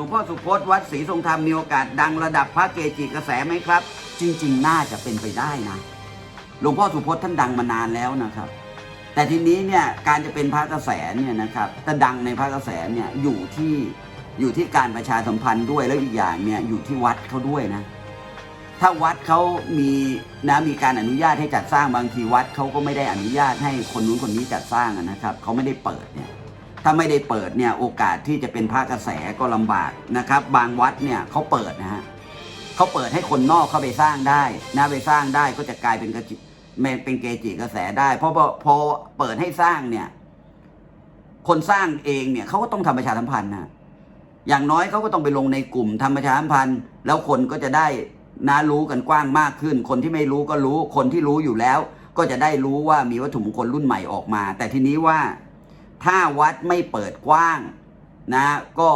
ลวงพ่อสุพจน์วัดศรีทรงธรรมมีโอกาสดังระดับพระเกจิกระแสไหมครับ จริง ๆ น่าจะเป็นไปได้นะหลวงพ่อสุพจน์ท่านดังมานานแล้วนะครับ แต่ทีนี้เนี่ยการจะเป็นพระกระแสเนี่ยนะครับแต่ดังในพระกระแสเนี่ยอยู่ที่อยู่ที่การประชาสัมพันธ์ด้วยแล้วอีกอย่างเนี่ยอยู่ที่วัดเขาด้วยนะ ถ้าวัดเขามีนะมีการอนุญาตให้จัดสร้างบางทีวัดเขาก็ไม่ได้อนุญาตให้คนนู้นคนนี้จัดสร้างนะครับเขาไม่ได้เปิดเนี่ย ถ้าไม่ได้เปิดเนี่ยโอกาสที่จะเป็นพระกระแสก็ลำบากนะครับ บางวัดเนี่ยเขาเปิดนะฮะเขาเปิดให้คนนอกเข้าไปสร้างได้นะไปสร้างได้ก็จะกลายเป็นกระจิเป็นเกจิกระแสได้ เพราะพอพอเปิดให้สร้างเนี่ย คนสร้างเองเนี่ยเขาก็ต้องทำประชาสัมพันธ์นะอย่างน้อยเขาก็ต้องไปลงในกลุ่มทำประชาสัมพันธ์ แล้วคนก็จะได้นะรู้กันกว้างมากขึ้น คนที่ไม่รู้ก็รู้คนที่รู้อยู่แล้ว ก็จะได้รู้ว่ามีวัตถุมงคลรุ่นใหม่ออกมา แต่ทีนี้ว่า ถ้าวัดไม่เปิดกว้างนะก็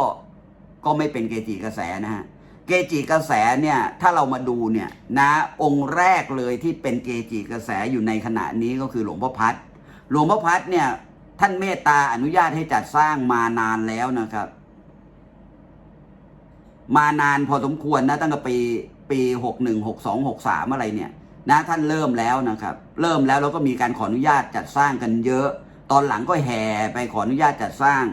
ก็ไม่เป็นเกจิกระแสนะฮะเกจิกระแสเนี่ยถ้าเรามาดูเนี่ยนะองค์แรกเลยที่เป็นเกจิกระแสอยู่ในขณะนี้ก็คือหลวงพ่อพัดหลวงพ่อพัดเนี่ยท่านเมตตาอนุญาตให้จัดสร้างมานานแล้วนะครับ มานานพอสมควรนะตั้งแต่ปีปีหกหนึ่งหกสองหกสามอะไรเนี่ยนะท่านเริ่มแล้วนะครับ เริ่มแล้วแล้วก็มีการขออนุญาตจัดสร้างกันเยอะ ตอนหลังก็แห่ไปขออนุญาตจัดสร้าง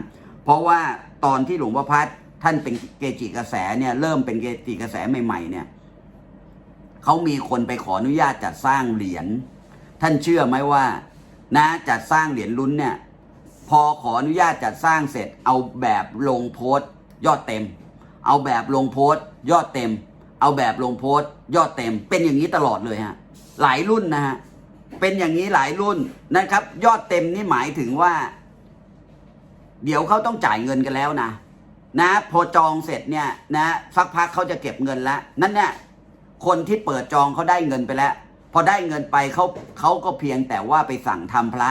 เพราะว่าตอนที่หลวงพ่อพัดท่านเป็นเกจิกระแสเนี่ยเริ่มเป็นเกจิกระแสใหม่ๆเนี่ยเขามีคนไปขออนุญาตจัดสร้างเหรียญท่านเชื่อไหมว่า นะจัดสร้างเหรียญลุ้นเนี่ย พอขออนุญาตจัดสร้างเสร็จ เอาแบบลงโพสต์ยอดเต็ม เอาแบบลงโพสต์ยอดเต็ม เอาแบบลงโพสต์ยอดเต็ม เป็นอย่างนี้ตลอดเลยฮะหลายรุ่นนะฮะ เป็นอย่างนี้หลายรุ่นนะครับ ยอดเต็มนี่หมายถึงว่า เดี๋ยวเขาต้องจ่ายเงินกันแล้วนะนะ พอจองเสร็จเนี่ยนะสักพักเขาจะเก็บเงินแล้ว นั่นเนี่ยคนที่เปิดจองเขาได้เงินไปแล้ว พอได้เงินไปเขาเขาก็เพียงแต่ว่าไปสั่งทำพระ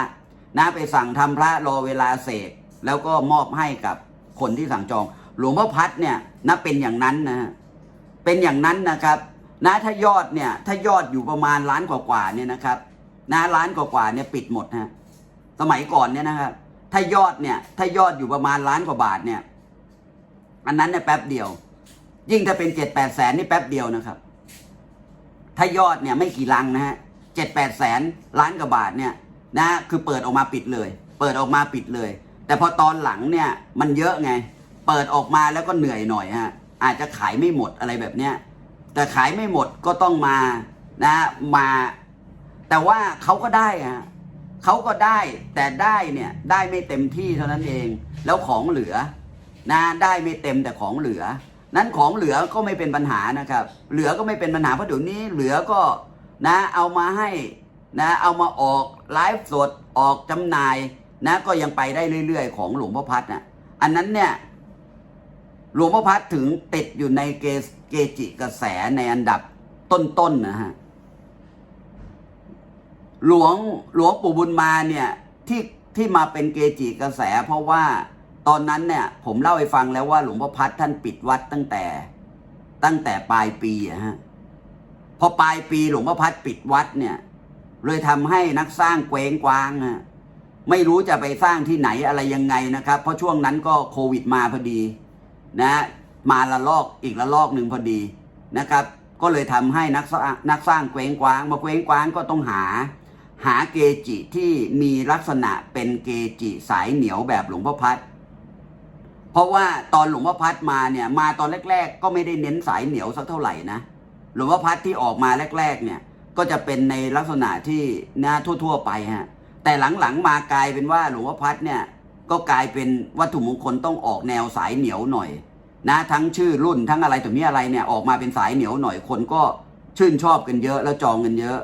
นะไปสั่งทำพระรอเวลาเสกแล้วก็มอบให้กับคนที่สั่งจอง หลวงพ่อพัดเนี่ยนะเป็นอย่างนั้นนะฮะเป็นอย่างนั้นนะครับ นะถ้ายอดเนี่ยถ้ายอดอยู่ประมาณล้านกว่าๆเนี่ยนะครับ นะล้านกว่าๆเนี่ยปิดหมดนะสมัยก่อนเนี่ยนะครับถ้ายอดเนี่ย ถ้ายอดอยู่ประมาณล้านกว่าบาทเนี่ย อันนั้นเนี่ยแป๊บเดียว ยิ่งถ้าเป็นเจ็ดแปดแสนนี่แป๊บเดียวนะครับ ถ้ายอดเนี่ยไม่กี่ลังนะฮะเจ็ดแปดแสนล้านกว่าบาทเนี่ยนะคือเปิดออกมาปิดเลย เปิดออกมาปิดเลย แต่พอตอนหลังเนี่ยมันเยอะไง เปิดออกมาแล้วก็เหนื่อยหน่อยฮะอาจจะขายไม่หมดอะไรแบบเนี้ยแต่ขายไม่หมดก็ต้องมานะมา แต่ว่าเขาก็ได้ฮะเขาก็ได้แต่ได้เนี่ยได้ไม่เต็มที่เท่านั้นเอง แล้วของเหลือนะได้ไม่เต็มแต่ของเหลือ นั้นของเหลือก็ไม่เป็นปัญหานะครับ เหลือก็ไม่เป็นปัญหาเพราะเดี๋ยวนี้เหลือก็นะเอามาให้นะเอามาออกไลฟ์สดออกจำหน่ายนะก็ยังไปได้เรื่อย ๆ ของหลวงพ่อพัดน่ะอันนั้นเนี่ยหลวงพ่อพัดถึงติดอยู่ในเกเกจิกระแสในอันดับต้นๆนนะฮะ หลวงหลวงปู่บุญมาเนี่ยที่ที่มาเป็นเกจิกระแส เพราะว่าตอนนั้นเนี่ยผมเล่าให้ฟังแล้วว่าหลวงพ่อพัดท่านปิดวัดตั้งแต่ตั้งแต่ปลายปีอะฮะพอปลายปีหลวงพ่อพัดปิดวัดเนี่ย เลยทำให้นักสร้างเกวงกวางฮะไม่รู้จะไปสร้างที่ไหนอะไรยังไงนะครับ เพราะช่วงนั้นก็โควิดมาพอดีนะมาละลอกอีกละลอกหนึ่งพอดีนะครับ ก็เลยทำให้นักสร้างนักสร้างเกวงกวางมาเกวงกวางก็ต้องหา หาเกจิที่มีลักษณะเป็นเกจิสายเหนียวแบบหลวงพ่อพัด เพราะว่าตอนหลวงพ่อพัดมาเนี่ย มาตอนแรก ๆ ก็ไม่ได้เน้นสายเหนียวสักเท่าไหร่นะหลวงพ่อพัดที่ออกมาแรก ๆ เนี่ย ก็จะเป็นในลักษณะที่น่าทั่ว ๆ ไปฮะแต่หลังๆมากลายเป็นว่าหลวงพ่อพัดเนี่ยก็กลายเป็นวัตถุมงคลต้องออกแนวสายเหนียวหน่อย นะทั้งชื่อรุ่นทั้งอะไรตัวนี้อะไรเนี่ยออกมาเป็นสายเหนียวหน่อยคนก็ชื่นชอบกันเยอะแล้วจองกันเยอะ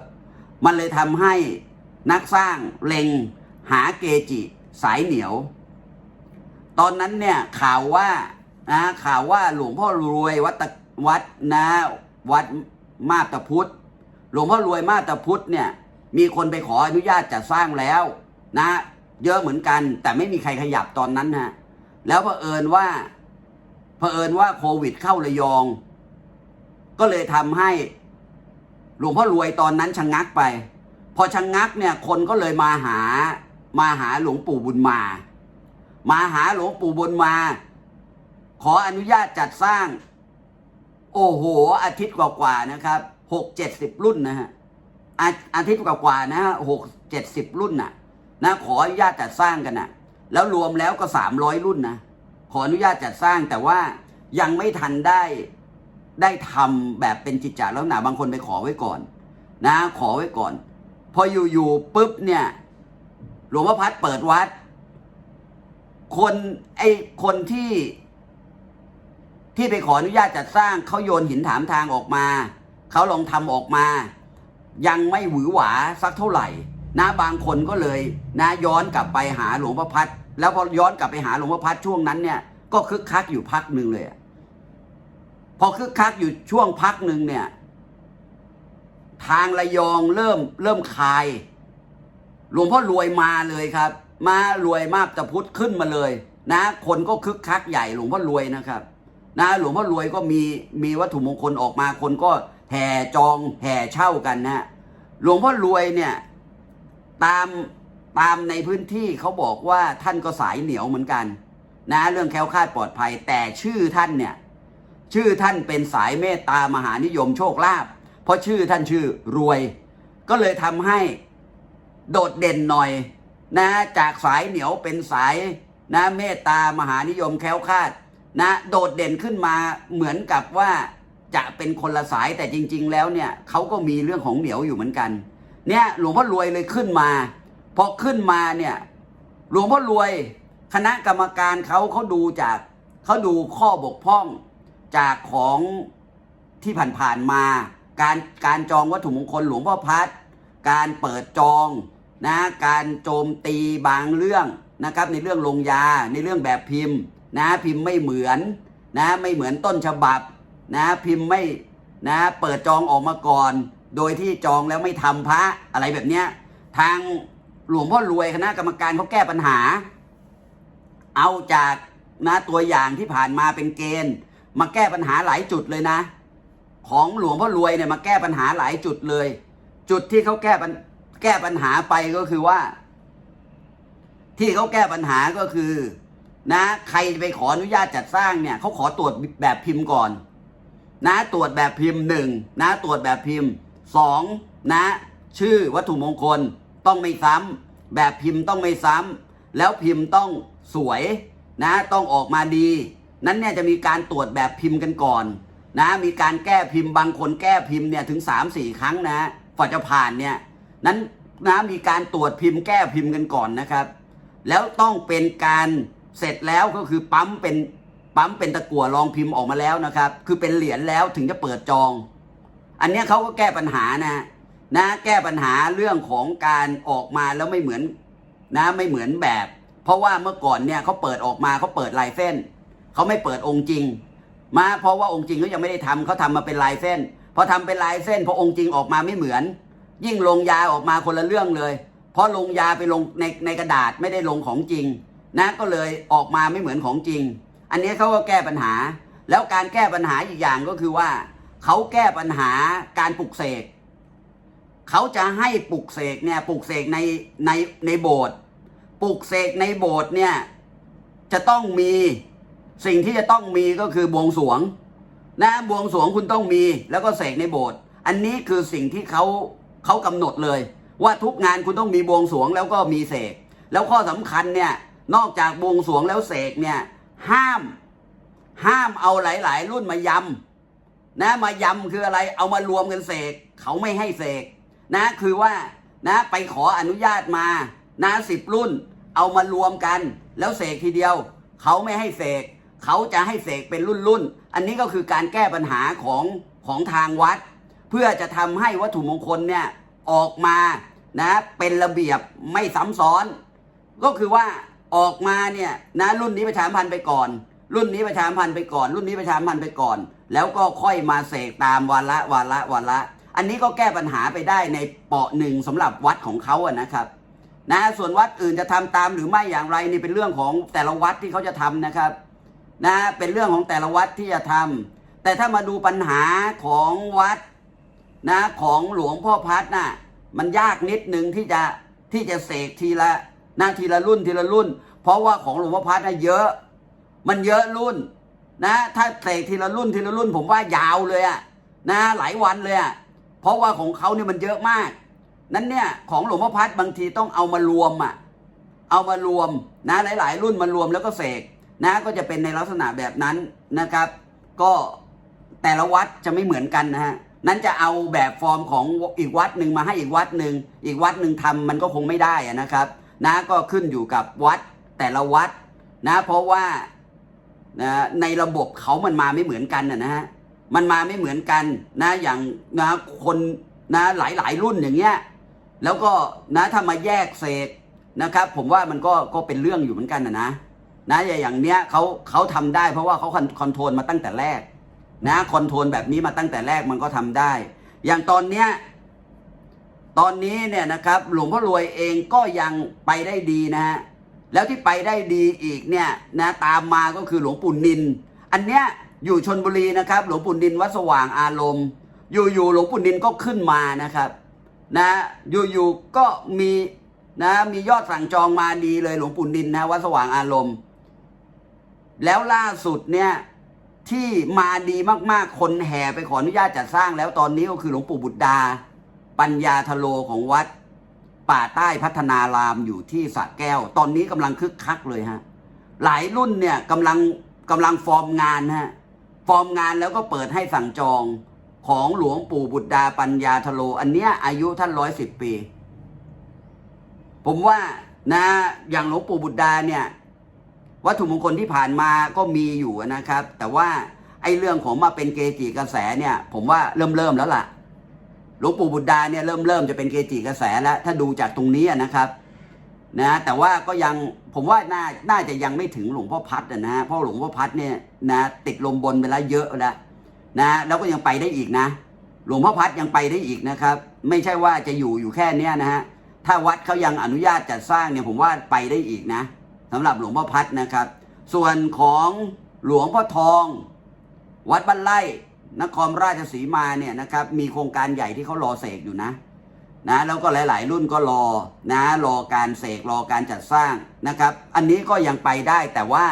มันเลยทำให้ นักสร้างเล็งหาเกจิสายเหนียว ตอนนั้นเนี่ยข่าวว่านะข่าวว่าหลวงพ่อรวยวัดวัดนะวัดมาตาพุทธหลวงพ่อรวยมาตาพุทธเนี่ย มีคนไปขออนุญาตจัดสร้างแล้วนะ เยอะเหมือนกัน แต่ไม่มีใครขยับตอนนั้นฮะแล้วเผอิญว่าเผอิญว่าโควิดเข้าระยอง ก็เลยทำให้ หลวงพ่อรวยตอนนั้นชะงงักไป พอชะงงักเนี่ยคนก็เลยมาหามาหาหลวงปู่บุญมา มาหาหลวงปู่บุญมา ขออนุญาตจัดสร้าง โอ้โห อาทิตย์กว่าๆนะครับหกเจ็ดสิบรุ่นนะฮะอาอาทิตย์กว่าๆนะฮะหกเจ็ดสิบรุ่นน่ะ นะ ขออนุญาตจัดสร้างกันนะแล้วรวมแล้วก็สามร้อยรุ่นนะขออนุญาตจัดสร้างแต่ว่ายังไม่ทันได้ได้ทำแบบเป็นจิตจาแล้วหนาบางคนไปขอไว้ก่อน นะ ขอไว้ก่อน พออยู่ๆปุ๊บเนี่ย หลวงพ่อพัดเปิดวัด คนไอคนที่ ที่ไปขออนุญาตจัดสร้างเขาโยนหินถามทางออกมา เขาลองทำออกมา ยังไม่หวือหวาสักเท่าไหร่ นะบางคนก็เลย นะย้อนกลับไปหาหลวงพ่อพัดแล้วพอย้อนกลับไปหาหลวงพ่อพัดช่วงนั้นเนี่ย ก็คึกคักอยู่พักหนึ่งเลยพอคึกคักอยู่ช่วงพักหนึ่งเนี่ย ทางระยองเริ่มเริ่มคาย หลวงพ่อรวยมาเลยครับ มารวยมากตะพุทธขึ้นมาเลย นะ คนก็คึกคักใหญ่หลวงพ่อรวยนะครับ นะหลวงพ่อรวยก็มีมีวัตถุมงคลออกมาคนก็แห่จองแห่เช่ากันนะหลวงพ่อรวยเนี่ยตามตามในพื้นที่เขาบอกว่าท่านก็สายเหนียวเหมือนกัน นะเรื่องแคล้วคลาดปลอดภัยแต่ชื่อท่านเนี่ยชื่อท่านเป็นสายเมตตามหานิยมโชคลาภ เพราะชื่อท่านชื่อรวย ก็เลยทำให้โดดเด่นหน่อยนะจากสายเหนียวเป็นสายนะเมตตามหานิยมแคล้วคลาดนะโดดเด่นขึ้นมาเหมือนกับว่าจะเป็นคนละสายแต่จริง ๆ แล้วเนี่ยเขาก็มีเรื่องของเหนียวอยู่เหมือนกันเนี่ยหลวงพ่อรวยเลยขึ้นมาพอขึ้นมาเนี่ยหลวงพ่อรวยคณะกรรมการเขาเขาดูจากเขาดูข้อบกพร่องจากของที่ผ่านๆมา การการจองวัตถุมงคลหลวงพ่อพัดการเปิดจองนะการโจมตีบางเรื่องนะครับในเรื่องลงยาในเรื่องแบบพิมพ์นะพิมพ์ไม่เหมือนนะไม่เหมือนต้นฉบับนะพิมพ์ไม่นะเปิดจองออกมาก่อน โดยที่จองแล้วไม่ทำพระอะไรแบบเนี้ยทางหลวงพ่อรวยคณะกรรมการเขาแก้ปัญหา เอาจากนะตัวอย่างที่ผ่านมาเป็นเกณฑ์ มาแก้ปัญหาหลายจุดเลยนะ ของหลวงพ่อรวยเนี่ยมาแก้ปัญหาหลายจุดเลย จุดที่เขาแก้ปัญแก้ปัญหาไปก็คือว่า ที่เขาแก้ปัญหาก็คือ นะ ใครไปขออนุญาตจัดสร้างเนี่ยเขาขอตรวจแบบพิมพ์ก่อน นะ ตรวจแบบพิมพ์หนึ่งนะตรวจแบบพิมพ์สองนะ ชื่อวัตถุมงคลต้องไม่ซ้ำแบบพิมพ์ต้องไม่ซ้ำแล้วพิมพ์ต้องสวยนะ ต้องออกมาดี นั้นเนี่ยจะมีการตรวจแบบพิมพ์กันก่อน นะมีการแก้พิมพ์บางคนแก้พิมพ์เนี่ยถึง3าสี่ครั้งนะกว่าจะผ่านเนี่ยนั้นนะมีการตรวจพิมพ์แก้พิมพ์กันก่อนนะครับ แล้วต้องเป็นการเสร็จแล้วก็คือปั๊มเป็นปั๊มเป็นตะกั่วรองพิมพ์ออกมาแล้วนะครับ คือเป็นเหรียญแล้วถึงจะเปิดจอง อันนี้เขาก็แก้ปัญหานะนะแก้ปัญหาเรื่องของการออกมาแล้วไม่เหมือนนะไม่เหมือนแบบ เพราะว่าเมื่อก่อนเนี่ยเขาเปิดออกมาเขาเปิดลายเส้นเขาไม่เปิดองค์จริง มาเพราะว่าองค์จริงเขายังไม่ได้ทำเขาทำมาเป็นลายเส้นพอทำเป็นลายเส้นพอองค์จริงออกมาไม่เหมือน ยิ่งลงยาออกมาคนละเรื่องเลย เพราะลงยาไปลงในในกระดาษไม่ได้ลงของจริง นะก็เลยออกมาไม่เหมือนของจริง อันนี้เขาก็แก้ปัญหา แล้วการแก้ปัญหาอีกอย่างก็คือว่าเขาแก้ปัญหาการปลุกเสกเขาจะให้ปลุกเสกเนี่ยปลุกเสกในในในโบสถ์ปลุกเสกในโบสถ์เนี่ยจะต้องมี สิ่งที่จะต้องมีก็คือบวงสรวงนะบวงสรวงคุณต้องมีแล้วก็เสกในโบสถ์อันนี้คือสิ่งที่เขาเขากำหนดเลย ว่าทุกงานคุณต้องมีบวงสรวงแล้วก็มีเสกแล้วข้อสำคัญเนี่ยนอกจากบวงสรวงแล้วเสกเนี่ยห้ามห้ามเอาหลาย ๆ รุ่นมายำนะมายำคืออะไรเอามารวมกันเสกเขาไม่ให้เสกนะคือว่านะไปขออนุญาตมานะสิบรุ่น เอามารวมกัน แล้วเสกทีเดียว เขาไม่ให้เสก เขาจะให้เสกเป็นรุ่นรุ่นๆอันนี้ก็คือการแก้ปัญหาของของทางวัด เพื่อจะทำให้วัตถุมงคลเนี่ยออกมานะเป็นระเบียบไม่ซ้ำซ้อน ก็คือว่าออกมาเนี่ยนะรุ่นนี้ประชามพันธ์ไปก่อน รุ่นนี้ประชามพันธ์ไปก่อน รุ่นนี้ประชามพันธ์ไปก่อน แล้วก็ค่อยมาเสกตามวาระวาระวาระอันนี้ก็แก้ปัญหาไปได้ในเปาะหนึ่งสำหรับวัดของเขาอะนะครับนะส่วนวัดอื่นจะทำตามหรือไม่อย่างไรนี่เป็นเรื่องของแต่ละวัดที่เขาจะทำนะครับ นะเป็นเรื่องของแต่ละวัดที่จะทำแต่ถ้ามาดูปัญหาของวัดนะของหลวงพ่อพัดน่ะมันยากนิดหนึ่งที่จะที่จะเสกทีละนะทีละรุ่นทีละรุ่น เพราะว่าของหลวงพ่อพัดน่ะเยอะ มันเยอะรุ่นนะ ถ้าเสกทีละรุ่นทีละรุ่น ผมว่ายาวเลยอะนะหลายวันเลยอะเพราะว่าของเขาเนี่ยมันเยอะมาก นั้นเนี่ยของหลวงพ่อพัดบางทีต้องเอามารวมอะเอามารวมนะหลาย ๆ รุ่นมารวมแล้วก็เสก นะก็จะเป็นในลักษณะแบบนั้นนะครับ ก็แต่ละวัดจะไม่เหมือนกันนะฮะนั้นจะเอาแบบฟอร์มของอีกวัดหนึ่งมาให้อีกวัดหนึ่งอีกวัดหนึ่งทำมันก็คงไม่ได้นะครับนะก็ขึ้นอยู่กับวัดแต่ละวัดนะเพราะว่านะในระบบเขามันมาไม่เหมือนกันนะฮะมันมาไม่เหมือนกันนะอย่างนะคนนะหลายหลายรุ่นอย่างเงี้ยแล้วก็นะถ้ามาแยกเสกนะครับ ผมว่ามันก็ก็เป็นเรื่องอยู่เหมือนกันนะนะ นะอย่างเนี้ยเขาเขาทำได้เพราะว่าเขาคอนโทรลมาตั้งแต่แรก นะคอนโทรลแบบนี้มาตั้งแต่แรกมันก็ทำได้ อย่างตอนเนี้ยตอนนี้เนี่ยนะครับหลวงพ่อรวยเองก็ยังไปได้ดีนะฮะแล้วที่ไปได้ดีอีกเนี่ยนะตามมาก็คือหลวงปู่นิน อันเนี้ยอยู่ชนบุรีนะครับ หลวงปู่นินวัดสว่างอารมณ์ อยู่ๆหลวงปู่นินก็ขึ้นมานะครับนะอยู่ๆก็มีนะมียอดสั่งจองมาดีเลยหลวงปู่นินนะวัดสว่างอารมณ์ แล้วล่าสุดเนี่ยที่มาดีมากๆ คนแห่ไปขออนุญาตจัดสร้างแล้วตอนนี้ก็คือหลวงปู่บุตรดา ปัญญาทโลของวัด ป่าใต้พัฒนารามอยู่ที่สระแก้ว ตอนนี้กำลังคึกคักเลยฮะ หลายรุ่นเนี่ยกำลังกำลังฟอร์มงานฮะ ฟอร์มงานแล้วก็เปิดให้สั่งจองของหลวงปู่บุตรดาปัญญาทโล อันเนี้ยอายุท่านร้อยสิบปี ผมว่านะอย่างหลวงปู่บุตรดาเนี่ย วัตถุมงคลที่ผ่านมาก็มีอยู่นะครับ แต่ว่าไอ้เรื่องของมาเป็นเกจิกระแสเนี่ย ผมว่าเริ่มเริ่มแล้วล่ะหลวงปู่บุตรดาเนี่ยเริ่มเริ่มจะเป็นเกจิกระแสแล้ว ถ้าดูจากตรงนี้นะครับนะแต่ว่าก็ยังผมว่าน่าน่าจะยังไม่ถึงหลวงพ่อพัดนะนะเพราะหลวงพ่อพัดเนี่ยนะติดลมบนไปแล้วเยอะแล้วนะแล้วก็ยังไปได้อีกนะ หลวงพ่อพัดยังไปได้อีกนะครับ ไม่ใช่ว่าจะอยู่อยู่แค่เนี้ยนะฮะถ้าวัดเขายังอนุญาตจัดสร้างเนี่ยผมว่าไปได้อีกนะ สำหรับหลวงพ่อพัดนะครับ ส่วนของหลวงพ่อทอง วัดบ้านไร่นครราชสีมาเนี่ยนะครับ มีโครงการใหญ่ที่เขารอเสกอยู่นะนะแล้วก็หลาย ๆ รุ่นก็รอนะรอการเสกรอการจัดสร้างนะครับ อันนี้ก็ยังไปได้แต่ว่า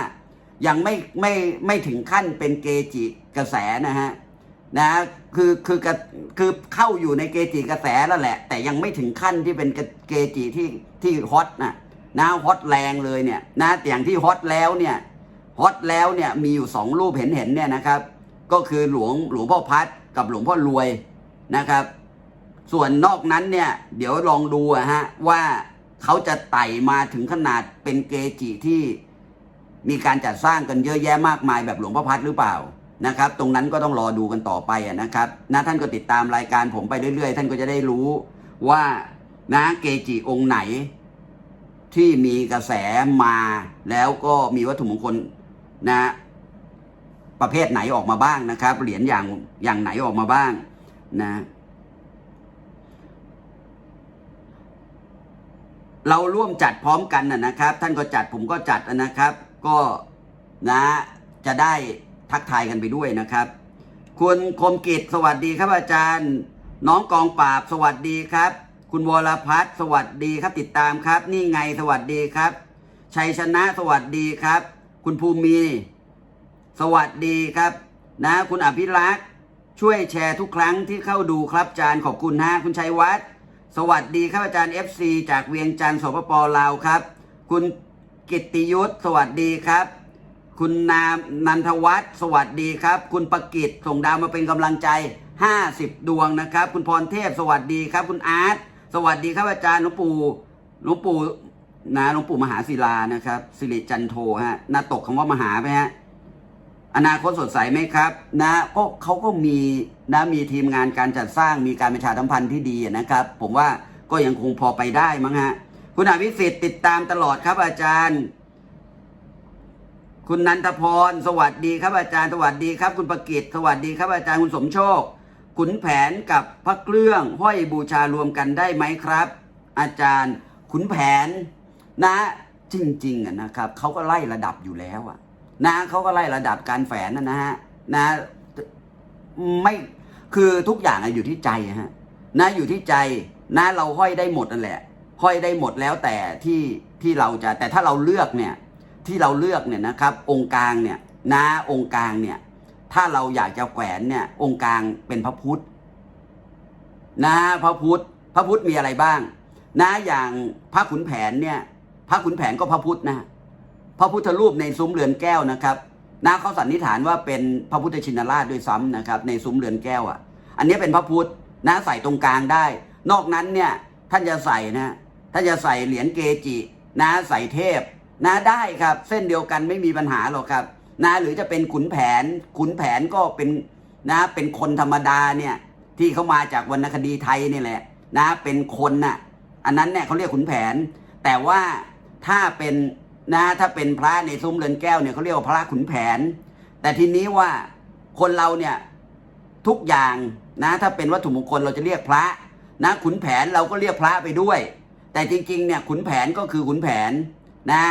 ยังไม่ไม่ไม่ถึงขั้นเป็นเกจิกระแสนะฮะนะคือคือกคือเข้าอยู่ในเกจิกระแสแล้วแหละ แต่ยังไม่ถึงขั้นที่เป็นเกจิที่ที่ฮอตนะ นะฮอตแรงเลยเนี่ยนะอย่างที่ฮอตแล้วเนี่ยฮอตแล้วเนี่ยมีอยู่สองรูปเห็นเห็นเนี่ยนะครับ ก็คือหลวงหลวงพ่อพัดกับหลวงพ่อรวยนะครับ ส่วนนอกนั้นเนี่ยเดี๋ยวลองดูอะฮะว่าเขาจะไต่มาถึงขนาดเป็นเกจิที่มีการจัดสร้างกันเยอะแยะมากมายแบบหลวงพ่อพัดหรือเปล่านะครับ ตรงนั้นก็ต้องรอดูกันต่อไปอะนะครับนะท่านก็ติดตามรายการผมไปเรื่อยๆ ท่านก็จะได้รู้ว่านะเกจิองค์ไหน ที่มีกระแสมาแล้วก็มีวัตถุมงคลนะประเภทไหนออกมาบ้างนะครับ เหรียญอย่างอย่างไหนออกมาบ้างนะ เราร่วมจัดพร้อมกันนะนะครับ ท่านก็จัดผมก็จัดนะครับ ก็นะจะได้ทักทายกันไปด้วยนะครับ คุณคมกิจสวัสดีครับอาจารย์ น้องกองปราบสวัสดีครับ คุณวรพัฒน์สวัสดีครับติดตามครับ นี่ไงสวัสดีครับ ชัยชนะสวัสดีครับ คุณภูมิ สวัสดีครับ นะ คุณอภิรักษ์ช่วยแชร์ทุกครั้งที่เข้าดูครับอาจารย์ขอบคุณนะคุณชัยวัฒน์สวัสดีครับอาจารย์ FC จากเวียงจันทร์สปปลาวครับ คุณกิตติยุทธสวัสดีครับ คุณนามนันทวัฒน์สวัสดีครับ คุณประกิตส่งดาวมาเป็นกำลังใจ 50 ดวงนะครับ คุณพรเทพสวัสดีครับ คุณอาร์ต สวัสดีครับอาจารย์หลวงปู่หลวงปู่นะหลวงปู่มหาศิลานะครับสิริจันโทฮะนาตกคำว่ามหาไปฮะอนาคตสดใสไหมครับ นะก็เขาก็มีนะมีทีมงานการจัดสร้างมีการประชาสัมพันธ์ที่ดีนะครับ ผมว่าก็ยังคงพอไปได้มั้งฮะคุณอภิสิทธิ์ติดตามตลอดครับอาจารย์ คุณนันทพร สวัสดีครับอาจารย์ สวัสดีครับ คุณประกิตสวัสดีครับอาจารย์คุณสมโชค ขุนแผนกับพระเครื่องห้อยบูชารวมกันได้ไหมครับ อาจารย์ขุนแผนนะจริงๆอะนะครับเขาก็ไล่ระดับอยู่แล้วอะนะเขาก็ไล่ระดับการแฝนนะนะฮะนะไม่คือทุกอย่างอะอยู่ที่ใจฮะนะอยู่ที่ใจนะเราห้อยได้หมดนั่นแหละ ห้อยได้หมดแล้วแต่ที่ที่เราจะแต่ถ้าเราเลือกเนี่ยที่เราเลือกเนี่ยนะครับ องค์กลางเนี่ยนะองค์กลางเนี่ย ถ้าเราอยากจะแขวนเนี่ยองค์กลางเป็นพระพุทธนะพระพุทธพระพุทธมีอะไรบ้าง นะอย่างพระขุนแผนเนี่ย พระขุนแผนก็พระพุทธนะพระพุทธรูปในซุ้มเรือนแก้วนะครับนะเขาสันนิษฐานว่าเป็นพระพุทธชินราชด้วยซ้ำนะครับ ในซุ้มเรือนแก้วอะ อันนี้เป็นพระพุทธนะใส่ตรงกลางได้ นอกนั้นเนี่ยท่านจะใส่นะท่านจะใส่เหรียญเกจิ นะใส่เทพ นะได้ครับ เส้นเดียวกันไม่มีปัญหาหรอกครับ นะหรือจะเป็นขุนแผนขุนแผนก็เป็นนะเป็นคนธรรมดาเนี่ยที่เขามาจากวรรณคดีไทยนี่แหละนะเป็นคนน่ะอันนั้นเนี่ยเขาเรียกขุนแผน แต่ว่าถ้าเป็นนะถ้าเป็นพระในซุ้มเรือนแก้วเนี่ยเขาเรียกว่าพระขุนแผน แต่ทีนี้ว่าคนเราเนี่ยทุกอย่างนะถ้าเป็นวัตถุมงคลเราจะเรียกพระนะขุนแผนเราก็เรียกพระไปด้วย แต่จริงๆเนี่ยขุนแผนก็คือขุนแผนนะ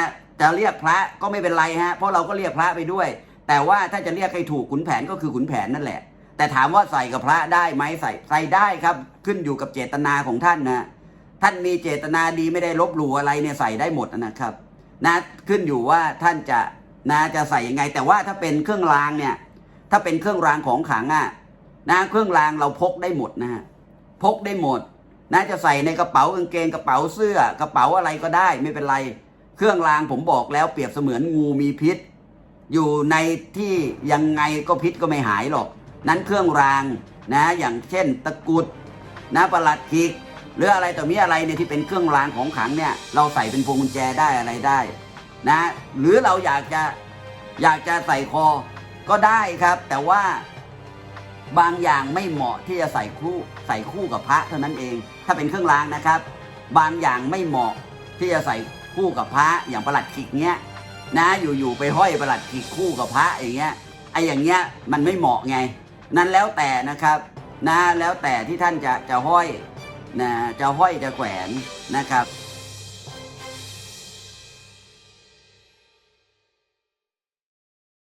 จะเรียกพระก็ไม่เป็นไรฮะเพราะเราก็เรียกพระไปด้วย แต่ว่าถ้าจะเรียกให้ถูกขุนแผนก็คือขุนแผนนั่นแหละ แต่ถามว่าใส่กับพระได้ไหมใส่ใส่ได้ครับ ขึ้นอยู่กับเจตนาของท่านนะท่านมีเจตนาดีไม่ได้ลบหลู่อะไรเนี่ยใส่ได้หมดนะครับนะขึ้นอยู่ว่าท่านจะนะจะใส่ยังไง แต่ว่าถ้าเป็นเครื่องรางเนี่ย ถ้าเป็นเครื่องรางของขลังอะนะเครื่องรางเราพกได้หมดนะฮะพกได้หมดนะจะใส่ในกระเป๋ากางเกงกระเป๋าเสื้อกระเป๋าอะไรก็ได้ไม่เป็นไร เครื่องรางผมบอกแล้วเปรียบเสมือนงูมีพิษ อยู่ในที่ยังไงก็พิษก็ไม่หายหรอก นั้นเครื่องรางนะอย่างเช่น ตะกุดนะประหลัดขิกหรืออะไรต่อมีอะไรเนี่ยที่เป็นเครื่องรางของขลังเนี่ยเราใส่เป็นพวงกุญแจได้อะไรได้นะหรือเราอยากจะอยากจะใส่คอก็ได้ครับ แต่ว่าบางอย่างไม่เหมาะที่จะใส่คู่ใส่คู่กับพระเท่านั้นเอง ถ้าเป็นเครื่องรางนะครับ บางอย่างไม่เหมาะที่จะใส่ คู่กับพระอย่างประหลัดขิกเนี้ยนะอยู่ๆไปห้อยประหลัดขิกคู่กับพระอย่างเงี้ยไอ้อย่างเงี้ยมันไม่เหมาะไง นั้นแล้วแต่นะครับนะแล้วแต่ที่ท่านจะจะห้อยนะจะห้อยจะแขวนนะครับ